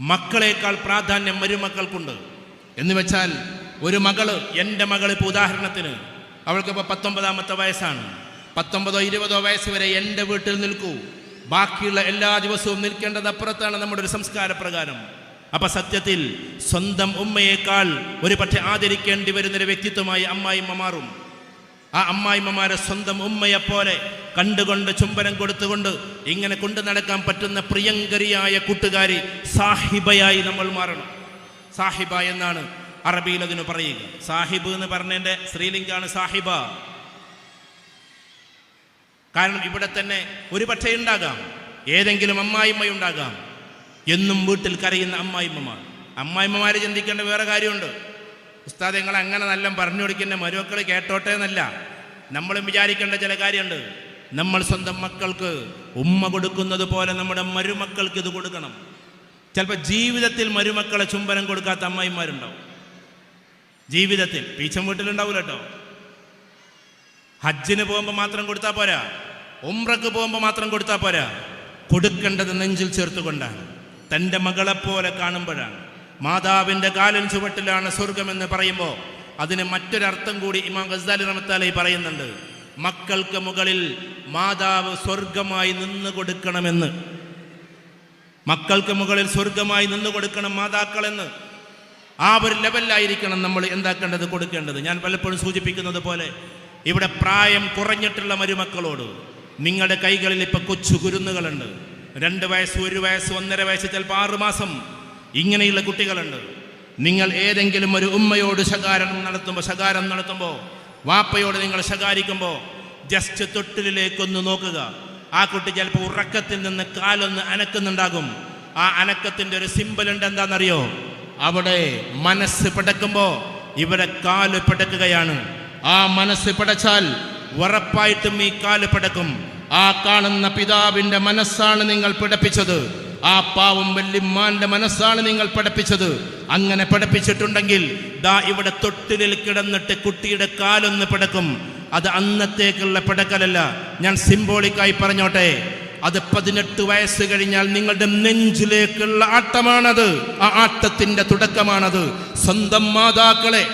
മക്കളേക്കാൾ പ്രാധാന്യം മരുമക്കൾക്കുണ്ട്. എന്ന് വെച്ചാൽ ഒരു മകൾ എന്റെ മകൾ ഇപ്പോൾ ഉദാഹരണത്തിന് അവൾക്കിപ്പോൾ പത്തൊമ്പതാമത്തെ വയസ്സാണ്. പത്തൊമ്പതോ ഇരുപതോ വയസ്സ് വരെ എന്റെ വീട്ടിൽ നിൽക്കൂ. ബാക്കിയുള്ള എല്ലാ ദിവസവും നിൽക്കേണ്ടത് അപ്പുറത്താണ് നമ്മുടെ ഒരു സംസ്കാര പ്രകാരം. അപ്പൊ സത്യത്തിൽ സ്വന്തം ഉമ്മയേക്കാൾ ഒരു പക്ഷെ ആദരിക്കേണ്ടി വരുന്നൊരു വ്യക്തിത്വമായി അമ്മായിമ്മ മാറും. ആ അമ്മായിമ്മമാരെ സ്വന്തം ഉമ്മയെപ്പോലെ കണ്ടുകൊണ്ട് ചുംബനം കൊടുത്തുകൊണ്ട് ഇങ്ങനെ കൊണ്ടു നടക്കാൻ പറ്റുന്ന പ്രിയങ്കരിയായ കൂട്ടുകാരി സാഹിബയായി നമ്മൾ മാറണം. സാഹിബ എന്നാണ് അറബിയിൽ അതിന് പറയുക. സാഹിബ് എന്ന് പറഞ്ഞതിന്റെ സ്ത്രീലിംഗാണ് സാഹിബ. കാരണം ഇവിടെ തന്നെ ഒരു പക്ഷേ ഉണ്ടാകാം. ഏതെങ്കിലും അമ്മായിമ്മയുണ്ടാകാം എന്നും വീട്ടിൽ കരയുന്ന അമ്മായിമ്മമാർ. അമ്മായിമ്മമാർ ചിന്തിക്കേണ്ട വേറെ കാര്യമുണ്ട്. ഉസ്താദ് നിങ്ങൾ അങ്ങനെ നല്ല പറഞ്ഞു കൊടുക്കുന്ന മരുമക്കൾ കേട്ടോട്ടെ എന്നല്ല. നമ്മളും വിചാരിക്കേണ്ട ചില കാര്യമുണ്ട്. നമ്മൾ സ്വന്തം മക്കൾക്ക് ഉമ്മ കൊടുക്കുന്നത് പോലെ നമ്മുടെ മരുമക്കൾക്ക് ഇത് കൊടുക്കണം. ചിലപ്പോൾ ജീവിതത്തിൽ മരുമക്കളെ ചുംബനം കൊടുക്കാത്ത അമ്മായിമാരുണ്ടാവും. ജീവിതത്തിൽ പീച്ചം വീട്ടിലുണ്ടാവില്ല കേട്ടോ ഹജ്ജിന് പോകുമ്പോൾ മാത്രം കൊടുത്താൽ പോരാ. ഉംറക്ക് പോകുമ്പോൾ മാത്രം കൊടുത്താൽ പോരാ. കൊടുക്കേണ്ടത് നെഞ്ചിൽ ചേർത്തുകൊണ്ടാണ്. തന്റെ മകളെപ്പോലെ കാണുമ്പോഴാണ്. മാതാവിന്റെ കാലൻ ചുവട്ടിലാണ് സ്വർഗമെന്ന് പറയുമ്പോൾ അതിന് മറ്റൊരർത്ഥം കൂടി ഇമാം ഗസാലി റമത്താലി പറയുന്നുണ്ട്. മക്കൾക്ക് മുകളിൽ മാതാവ് സ്വർഗമായി നിന്ന് കൊടുക്കണമെന്ന്. മക്കൾക്ക് മുകളിൽ സ്വർഗമായി നിന്ന് കൊടുക്കണം മാതാക്കളെന്ന്. ആ ഒരു ലെവലിലായിരിക്കണം നമ്മൾ എന്താക്കേണ്ടത് കൊടുക്കേണ്ടത്. ഞാൻ പലപ്പോഴും സൂചിപ്പിക്കുന്നത് പോലെ ഇവിടെ പ്രായം കുറഞ്ഞിട്ടുള്ള മരുമക്കളോട് നിങ്ങളുടെ കൈകളിൽ ഇപ്പൊ കൊച്ചു കുരുന്നുകളുണ്ട്. രണ്ട് വയസ്സ് ഒരു വയസ്സ് ഒന്നര വയസ്സ് ചിലപ്പോൾ ആറുമാസം ഇങ്ങനെയുള്ള കുട്ടികളുണ്ട്. നിങ്ങൾ ഏതെങ്കിലും ഒരു ഉമ്മയോട് ശകാരം നടത്തുമ്പോൾ ശകാരം നടത്തുമ്പോൾ വാപ്പയോട് നിങ്ങൾ ശകാരിക്കുമ്പോൾ ജസ്റ്റ് തൊട്ടിലേക്കൊന്ന് നോക്കുക. ആ കുട്ടി ചിലപ്പോൾ ഉറക്കത്തിൽ നിന്ന് കാലൊന്ന് അനക്കുന്നുണ്ടാകും. ആ അനക്കത്തിന്റെ ഒരു സിമ്പിൾ ഉണ്ട് എന്താണെന്നറിയോ അവിടെ മനസ്സ് പിടക്കുമ്പോൾ ഇവിടെ കാൽ പിടക്കുകയാണ്. ആ മനസ്സ് പിടച്ചാൽ ഉറപ്പായിട്ടും ഈ കാൽ പിടക്കും. ആ കാണുന്ന പിതാവിന്റെ മനസ്സാണ് നിങ്ങൾ പിടപ്പിച്ചത്. ആ പാവം വല്യമ്മാന്റെ മനസ്സാണ് നിങ്ങൾ പഠിപ്പിച്ചത്. അങ്ങനെ പഠിപ്പിച്ചിട്ടുണ്ടെങ്കിൽ ദാ ഇവിടെ തൊട്ടിലിൽ കിടന്നിട്ട് കുട്ടിയുടെ കാലൊന്ന് പിടക്കും. അത് അന്നത്തേക്കുള്ള പിടക്കലല്ല. ഞാൻ സിംബോളിക്കായി പറഞ്ഞോട്ടെ. അത് പതിനെട്ട് വയസ്സ് കഴിഞ്ഞാൽ നിങ്ങളുടെ നെഞ്ചിലേക്കുള്ള ആട്ടമാണത്. ആ ആട്ടത്തിന്റെ തുടക്കമാണത്. സ്വന്തം മാതാക്കളെ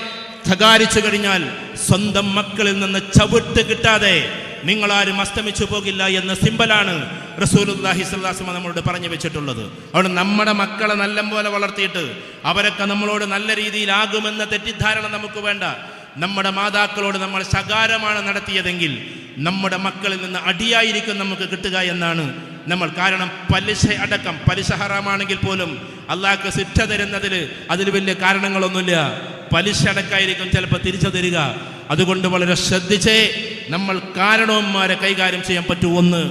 ധകാരിച്ചു കഴിഞ്ഞാൽ സ്വന്തം മക്കളിൽ നിന്ന് ചവിട്ട് കിട്ടാതെ നിങ്ങളാരും അസ്തമിച്ചു പോകില്ല എന്ന സിമ്പലാണ് റസൂലുല്ലാഹി സ്വല്ലാസ്മ നമ്മളോട് പറഞ്ഞു വെച്ചിട്ടുള്ളത്. അവിടെ നമ്മുടെ മക്കളെ നല്ല പോലെ വളർത്തിയിട്ട് അവരൊക്കെ നമ്മളോട് നല്ല രീതിയിലാകുമെന്ന തെറ്റിദ്ധാരണ നമുക്ക് വേണ്ട. നമ്മുടെ മാതാക്കളോട് നമ്മൾ ശകാരമാണ് നടത്തിയതെങ്കിൽ നമ്മുടെ മക്കളിൽ നിന്ന് അടിയായിരിക്കും നമുക്ക് കിട്ടുക എന്നാണ് നമ്മൾ. കാരണം പലിശ അടക്കം പലിശ ഹറാമാണെങ്കിൽ പോലും അള്ളാഹ്ക്ക് ശിക്ഷ തരുന്നതിൽ അതിൽ വലിയ കാരണങ്ങളൊന്നുമില്ല. പലിശ അടക്കായിരിക്കും ചിലപ്പോൾ തിരിച്ചു തരിക. അതുകൊണ്ട് വളരെ ശ്രദ്ധിച്ചേ നമ്മൾ കാരണവന്മാരെ കൈകാര്യം ചെയ്യാൻ പറ്റൂ ഒന്ന്.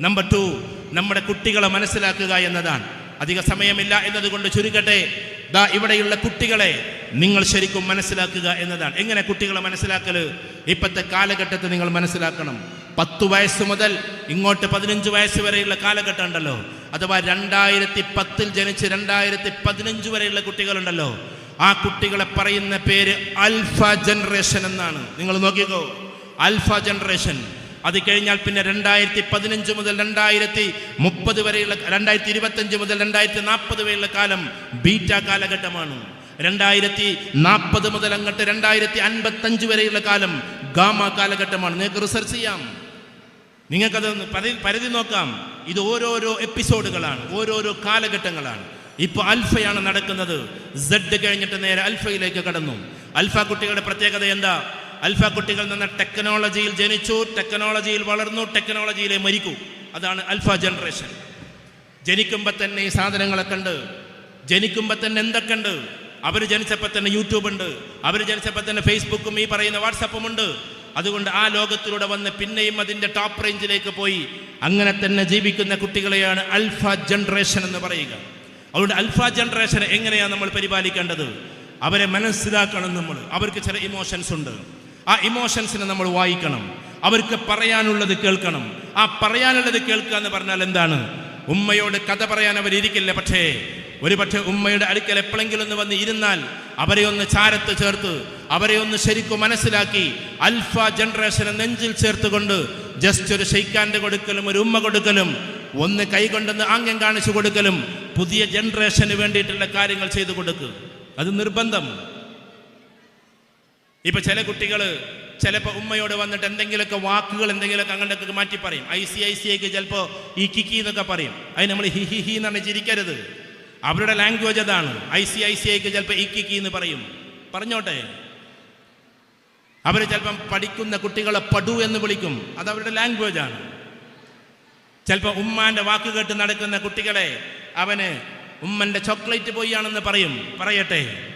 നമ്പർ ടു നമ്മുടെ കുട്ടികളെ മനസ്സിലാക്കുക എന്നതാണ്. അധിക സമയമില്ല എന്നതുകൊണ്ട് ചുരുക്കട്ടെ. ദാ ഇവിടെയുള്ള കുട്ടികളെ നിങ്ങൾ ശരിക്കും മനസ്സിലാക്കുക എന്നതാണ്. എങ്ങനെ കുട്ടികളെ മനസ്സിലാക്കൽ ഇപ്പോഴത്തെ കാലഘട്ടത്തെ നിങ്ങൾ മനസ്സിലാക്കണം. പത്തു വയസ്സ് മുതൽ ഇങ്ങോട്ട് പതിനഞ്ച് വയസ്സ് വരെയുള്ള കാലഘട്ടം ഉണ്ടല്ലോ അഥവാ രണ്ടായിരത്തി പത്തിൽ ജനിച്ച് രണ്ടായിരത്തി പതിനഞ്ച് വരെയുള്ള കുട്ടികളുണ്ടല്ലോ. ആ കുട്ടികളെ പറയുന്ന പേര് അൽഫ ജനറേഷൻ എന്നാണ്. നിങ്ങൾ നോക്കിക്കോ. Alpha generation. അത് കഴിഞ്ഞാൽ പിന്നെ രണ്ടായിരത്തി പതിനഞ്ച് മുതൽ രണ്ടായിരത്തി മുപ്പത് വരെയുള്ള രണ്ടായിരത്തി ഇരുപത്തഞ്ച് മുതൽ രണ്ടായിരത്തി നാൽപ്പത് വരെയുള്ള കാലം ബീറ്റ കാലഘട്ടമാണ്. രണ്ടായിരത്തി നാൽപ്പത് മുതൽ അങ്ങോട്ട് രണ്ടായിരത്തി അൻപത്തഞ്ച് വരെയുള്ള കാലം ഗാമ കാലഘട്ടമാണ്. നിങ്ങൾക്ക് റിസർച്ച് ചെയ്യാം. നിങ്ങൾക്കത് പരി പരിധി നോക്കാം. ഇത് ഓരോരോ എപ്പിസോഡുകളാണ് ഓരോരോ കാലഘട്ടങ്ങളാണ്. ഇപ്പോൾ അൽഫയാണ് നടക്കുന്നത്. സെഡ് കഴിഞ്ഞിട്ട് നേരെ അൽഫയിലേക്ക് കടന്നു. അൽഫ കുട്ടികളുടെ പ്രത്യേകത എന്താ? അൽഫ കുട്ടികൾ നിന്ന് ടെക്നോളജിയിൽ ജനിച്ചു ടെക്നോളജിയിൽ വളർന്നു ടെക്നോളജിയിലെ മരിക്കൂ. അതാണ് അൽഫ ജനറേഷൻ. ജനിക്കുമ്പോൾ തന്നെ ഈ സാധനങ്ങളെ ഉണ്ട് ജനിക്കുമ്പോൾ തന്നെ എന്തൊക്കെ ഉണ്ട്? അവർ ജനിച്ചപ്പോൾ തന്നെ യൂട്യൂബ് ഉണ്ട് അവർ ജനിച്ചപ്പോൾ തന്നെ ഫേസ്ബുക്കും ഈ പറയുന്ന വാട്സപ്പും ഉണ്ട്. അതുകൊണ്ട് ആ ലോകത്തിലൂടെ വന്ന് പിന്നെയും അതിന്റെ ടോപ്പ് റേഞ്ചിലേക്ക് പോയി. അങ്ങനെ തന്നെ ജീവിക്കുന്ന കുട്ടികളെയാണ് അൽഫ ജനറേഷൻ എന്ന് പറയുക. അതുകൊണ്ട് അൽഫ ജനറേഷൻ എങ്ങനെയാണ് നമ്മൾ പരിപാലിക്കേണ്ടത്? അവരെ മനസ്സിലാക്കണം നമ്മൾ. അവർക്ക് ചില ഇമോഷൻസ് ഉണ്ട്. ആ ഇമോഷൻസിനെ നമ്മൾ വായിക്കണം. അവർക്ക് പറയാനുള്ളത് കേൾക്കണം. ആ പറയാനുള്ളത് കേൾക്കുക എന്ന് പറഞ്ഞാൽ എന്താണ്? ഉമ്മയോട് കഥ പറയാൻ അവരിയ്ക്കില്ല പക്ഷേ. ഒരു പക്ഷേ ഉമ്മയുടെ അടുക്കൽ എപ്പോഴെങ്കിലും ഒന്ന് വന്ന് ഇരുന്നാൽ അവരെ ഒന്ന് ചാരത്ത് ചേർത്ത് അവരെ ഒന്ന് ശരിക്കും മനസ്സിലാക്കി അൽഫ ജനറേഷനെ നെഞ്ചിൽ ചേർത്തുകൊണ്ട് ജസ്റ്റ് ഒരു ഷെയ്ക്കാന്റെ കൊടുക്കലും ഒരു ഉമ്മ കൊടുക്കലും ഒന്ന് കൈകൊണ്ടെന്ന് ആംഗ്യം കാണിച്ചു കൊടുക്കലും പുതിയ ജനറേഷന് വേണ്ടിയിട്ടുള്ള കാര്യങ്ങൾ ചെയ്തു കൊടുക്കുക അത് നിർബന്ധം. ഇപ്പൊ ചില കുട്ടികൾ ചിലപ്പോൾ ഉമ്മയോട് വന്നിട്ട് എന്തെങ്കിലുമൊക്കെ വാക്കുകൾ എന്തെങ്കിലുമൊക്കെ അങ്ങോട്ടൊക്കെ മാറ്റി പറയും. ഐ സി ഐ സി ഐക്ക് ചിലപ്പോൾ ഈ കിക്കി എന്നൊക്കെ പറയും. അത് നമ്മൾ ഹി ഹി ഹി എന്നാണ് ചിരിക്കരുത്. അവരുടെ ലാംഗ്വേജ് അതാണ്. ഐ സി ഐ സി ഐക്ക് ചിലപ്പോൾ ഈ കിക്കി എന്ന് പറയും. പറഞ്ഞോട്ടെ? അവർ ചിലപ്പം പഠിക്കുന്ന കുട്ടികളെ പടു എന്ന് വിളിക്കും. അത് അവരുടെ ലാംഗ്വേജ് ആണ്. ചിലപ്പോൾ ഉമ്മാന്റെ വാക്ക് കേട്ട് നടക്കുന്ന കുട്ടികളെ അവന് ഉമ്മന്റെ ചോക്ലേറ്റ് പോയാണെന്ന് പറയും. പറയട്ടെ?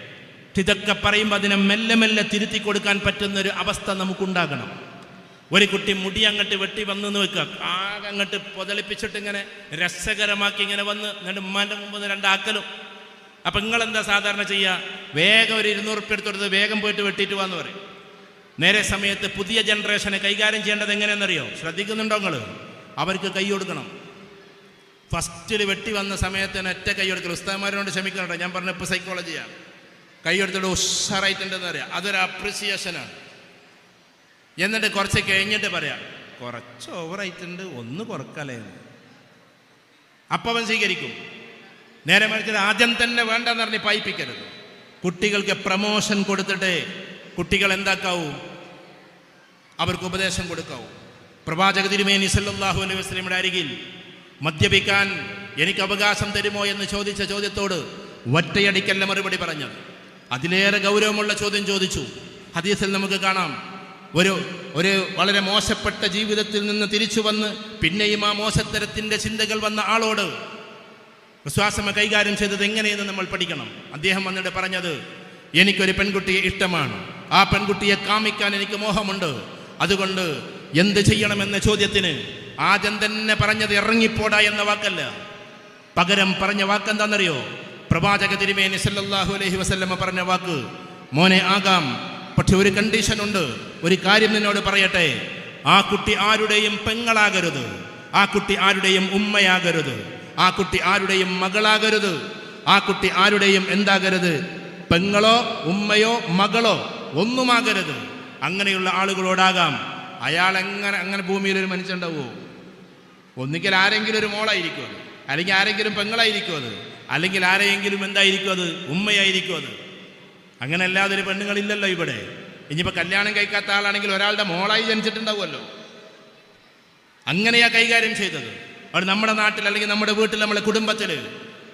ഇതൊക്കെ പറയുമ്പോൾ അതിനെ മെല്ലെ മെല്ലെ തിരുത്തി കൊടുക്കാൻ പറ്റുന്ന ഒരു അവസ്ഥ നമുക്കുണ്ടാകണം. ഒരു കുട്ടി മുടി അങ്ങോട്ട് വെട്ടി വന്നു എന്ന് വെക്കുക. ആകെ അങ്ങോട്ട് പൊതളിപ്പിച്ചിട്ട് ഇങ്ങനെ രസകരമാക്കി ഇങ്ങനെ വന്ന് എന്നിട്ട് ഉമ്മാന്റെ മുമ്പ് രണ്ടാക്കലും അപ്പം നിങ്ങളെന്താ സാധാരണ ചെയ്യുക വേഗം ഒരു ഇരുന്നൂറ് ഉറുപ്പ് എടുത്തെടുത്ത് വേഗം പോയിട്ട് വെട്ടിയിട്ട് വാന്ന് പറയും. നേരെ സമയത്ത് പുതിയ ജനറേഷനെ കൈകാര്യം ചെയ്യേണ്ടത് എങ്ങനെയെന്നറിയോ ശ്രദ്ധിക്കുന്നുണ്ടോ നിങ്ങൾ അവർക്ക് കൈ കൊടുക്കണം. ഫസ്റ്റിൽ വെട്ടി വന്ന സമയത്ത് തന്നെ ഒറ്റ കൈ കൊടുക്കണം ഉസ്താന്മാരോട് ക്ഷമിക്കണം ഞാൻ പറഞ്ഞ ഇപ്പോൾ സൈക്കോളജിയാണ് കൈ എടുത്തിട്ട് ഉഷാറായിട്ടുണ്ടെന്ന് പറയാം അതൊരു അപ്രിസിയേഷനാണ് എന്നിട്ട് കുറച്ച് കഴിഞ്ഞിട്ട് പറയാം കുറച്ച് ഓവറായിട്ടുണ്ട് ഒന്ന് കുറക്കലേ അപ്പവൻ സ്വീകരിക്കും. നേരെ മറിച്ചത് ആദ്യം തന്നെ വേണ്ടെന്ന് പറഞ്ഞ് പായിപ്പിക്കരുത്. കുട്ടികൾക്ക് പ്രമോഷൻ കൊടുത്തിട്ട് കുട്ടികൾ എന്താക്കാവൂ? അവർക്ക് ഉപദേശം കൊടുക്കാവൂ. പ്രവാചക തിരുമേനി സല്ലല്ലാഹു അലൈഹി വസ്ലിയുടെ അരികിൽ മദ്യപിക്കാൻ എനിക്ക് അവകാശം തരുമോ എന്ന് ചോദിച്ച ചോദ്യത്തോട് ഒറ്റയടിക്കല്ല മറുപടി പറഞ്ഞത്. അതിലേറെ ഗൗരവമുള്ള ചോദ്യം ചോദിച്ചു. ഹദീസിൽ നമുക്ക് കാണാം. ഒരു ഒരു വളരെ മോശപ്പെട്ട ജീവിതത്തിൽ നിന്ന് തിരിച്ചു വന്ന് പിന്നെയും ആ മോശത്തരത്തിന്റെ ചിന്തകൾ വന്ന ആളോട് വിശ്വാസമ കൈകാര്യം ചെയ്തത് എങ്ങനെയെന്ന് നമ്മൾ പഠിക്കണം. അദ്ദേഹം വന്നിട്ട് പറഞ്ഞത് എനിക്കൊരു പെൺകുട്ടിയെ ഇഷ്ടമാണ്. ആ പെൺകുട്ടിയെ കാമിക്കാൻ എനിക്ക് മോഹമുണ്ട്. അതുകൊണ്ട് എന്ത് ചെയ്യണമെന്ന ചോദ്യത്തിന് ആദ്യം തന്നെ പറഞ്ഞത് ഇറങ്ങിപ്പോടാ എന്ന വാക്കല്ല. പകരം പറഞ്ഞ വാക്ക് എന്താണെന്നറിയോ പ്രവാചക തിരുമേനി സല്ലല്ലാഹു അലഹി വസല്ലമ പറഞ്ഞ വാക്ക് മോനെ ആകാം പക്ഷെ ഒരു കണ്ടീഷൻ ഉണ്ട്. ഒരു കാര്യം നിന്നോട് പറയട്ടെ. ആ കുട്ടി ആരുടെയും പെങ്ങളാകരുത്. ആ കുട്ടി ആരുടെയും ഉമ്മയാകരുത്. ആ കുട്ടി ആരുടെയും മകളാകരുത്. ആ കുട്ടി ആരുടെയും എന്താകരുത്? പെങ്ങളോ ഉമ്മയോ മകളോ ഒന്നുമാകരുത്. അങ്ങനെയുള്ള ആളുകളോടാകാം. അയാൾ എങ്ങനെ അങ്ങനെ ഭൂമിയിൽ ഒരു മനുഷ്യണ്ടാവുമോ ഒന്നിക്കൽ ആരെങ്കിലും ഒരു മോളായിരിക്കും അല്ലെങ്കിൽ ആരെങ്കിലും പെങ്ങളായിരിക്കും അത്. അല്ലെങ്കിൽ ആരെയെങ്കിലും എന്തായിരിക്കും അത്? ഉമ്മയായിരിക്കും അത്. അങ്ങനെ അല്ലാതെ ഒരു പെണ്ണുങ്ങളില്ലല്ലോ ഇവിടെ. ഇനിയിപ്പോൾ കല്യാണം കഴിക്കാത്ത ആളാണെങ്കിൽ ഒരാളുടെ മോളായി ജനിച്ചിട്ടുണ്ടാവുമല്ലോ. അങ്ങനെയാ കൈകാര്യം ചെയ്തത്. അവിടെ നമ്മുടെ നാട്ടിൽ അല്ലെങ്കിൽ നമ്മുടെ വീട്ടിൽ നമ്മുടെ കുടുംബത്തിൽ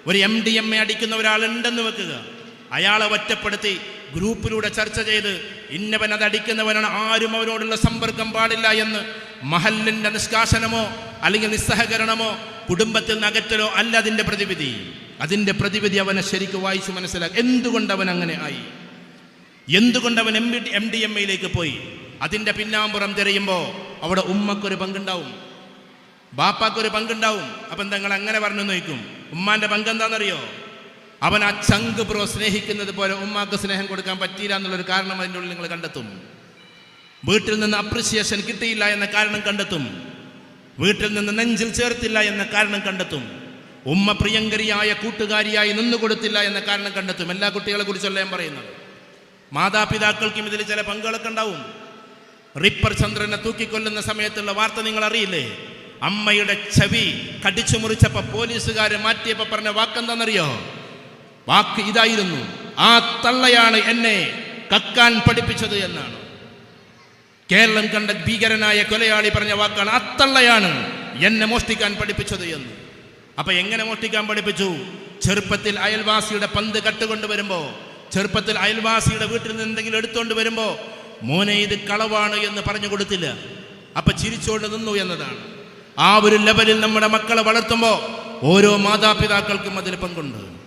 ഒരു എം ഡി എം എ അടിക്കുന്ന ഒരാളുണ്ടെന്ന് വെക്കുക. അയാളെ ഒറ്റപ്പെടുത്തി ഗ്രൂപ്പിലൂടെ ചർച്ച ചെയ്ത് ഇന്നവൻ അത് അടിക്കുന്നവനാണ് ആരും അവനോടുള്ള സമ്പർക്കം പാടില്ല എന്ന് മഹല്ലിന്റെ നിഷ്കാസനമോ അല്ലെങ്കിൽ നിസ്സഹകരണമോ കുടുംബത്തിൽ നിന്ന് അകറ്റലോ അല്ല അതിന്റെ പ്രതിവിധി. അതിന്റെ പ്രതിവിധി അവനെ ശരിക്ക് വായിച്ചു മനസ്സിലാക്കി. എന്തുകൊണ്ട് അവൻ അങ്ങനെ ആയി? എന്തുകൊണ്ട് അവൻ എം എം ഡി എം എയിലേക്ക് പോയി? അതിന്റെ പിന്നാമ്പുറം തിരയുമ്പോൾ അവിടെ ഉമ്മക്കൊരു പങ്കുണ്ടാവും. ബാപ്പാക്കൊരു പങ്കുണ്ടാവും. അപ്പം നിങ്ങൾ അങ്ങനെ പറഞ്ഞു നോക്കും ഉമ്മാന്റെ പങ്ക് എന്താണെന്നറിയോ? അവൻ ആ ചങ്ക് ബ്രോ സ്നേഹിക്കുന്നത് പോലെ ഉമ്മാക്ക് സ്നേഹം കൊടുക്കാൻ പറ്റിയില്ല എന്നുള്ളൊരു കാരണം അതിന്റെ ഉള്ളിൽ നിങ്ങൾ കണ്ടെത്തും. വീട്ടിൽ നിന്ന് അപ്രിസിയേഷൻ കിട്ടിയില്ല എന്ന കാരണം കണ്ടെത്തും. വീട്ടിൽ നിന്ന് നെഞ്ചിൽ ചേർത്തില്ല എന്ന കാരണം കണ്ടെത്തും. ഉമ്മ പ്രിയങ്കരിയായ കൂട്ടുകാരിയായി നിന്നു കൊടുത്തില്ല എന്ന കാരണം കണ്ടെത്തും. എല്ലാ കുട്ടികളെ കുറിച്ചല്ല ഞാൻ പറയുന്നത്. മാതാപിതാക്കൾക്കും ഇതിൽ ചില പങ്കുകളൊക്കെ ഉണ്ടാവും. റിപ്പർ ചന്ദ്രനെ തൂക്കിക്കൊല്ലുന്ന സമയത്തുള്ള വാർത്ത നിങ്ങൾ അറിയില്ലേ അമ്മയുടെ ചവി കടിച്ചു മുറിച്ചപ്പോ പോലീസുകാരെ മാറ്റിയപ്പോ പറഞ്ഞ വാക്കെന്താണെന്നറിയോ വാക്ക് ഇതായിരുന്നു. ആ തള്ളയാണ് എന്നെ കക്കാൻ പഠിപ്പിച്ചത് എന്നാണ്. കേരളം കണ്ട ഭീകരനായ കൊലയാളി പറഞ്ഞ വാക്കാണ് ആ തള്ളയാണ് എന്നെ മോഷ്ടിക്കാൻ പഠിപ്പിച്ചത് എന്ന്. അപ്പൊ എങ്ങനെ മോഷ്ടിക്കാൻ പഠിപ്പിച്ചു? ചെറുപ്പത്തിൽ അയൽവാസിയുടെ പന്ത് കട്ടുകൊണ്ട് വരുമ്പോ ചെറുപ്പത്തിൽ അയൽവാസിയുടെ വീട്ടിൽ നിന്ന് എന്തെങ്കിലും എടുത്തുകൊണ്ട് വരുമ്പോ മോനെ ഇത് കളവാണ് എന്ന് പറഞ്ഞു കൊടുത്തില്ല. അപ്പൊ ചിരിച്ചുകൊണ്ട് നിന്നു എന്നതാണ്. ആ ഒരു ലെവലിൽ നമ്മുടെ മക്കളെ വളർത്തുമ്പോൾ ഓരോ മാതാപിതാക്കൾക്കും അതിൽ പങ്കുണ്ട്.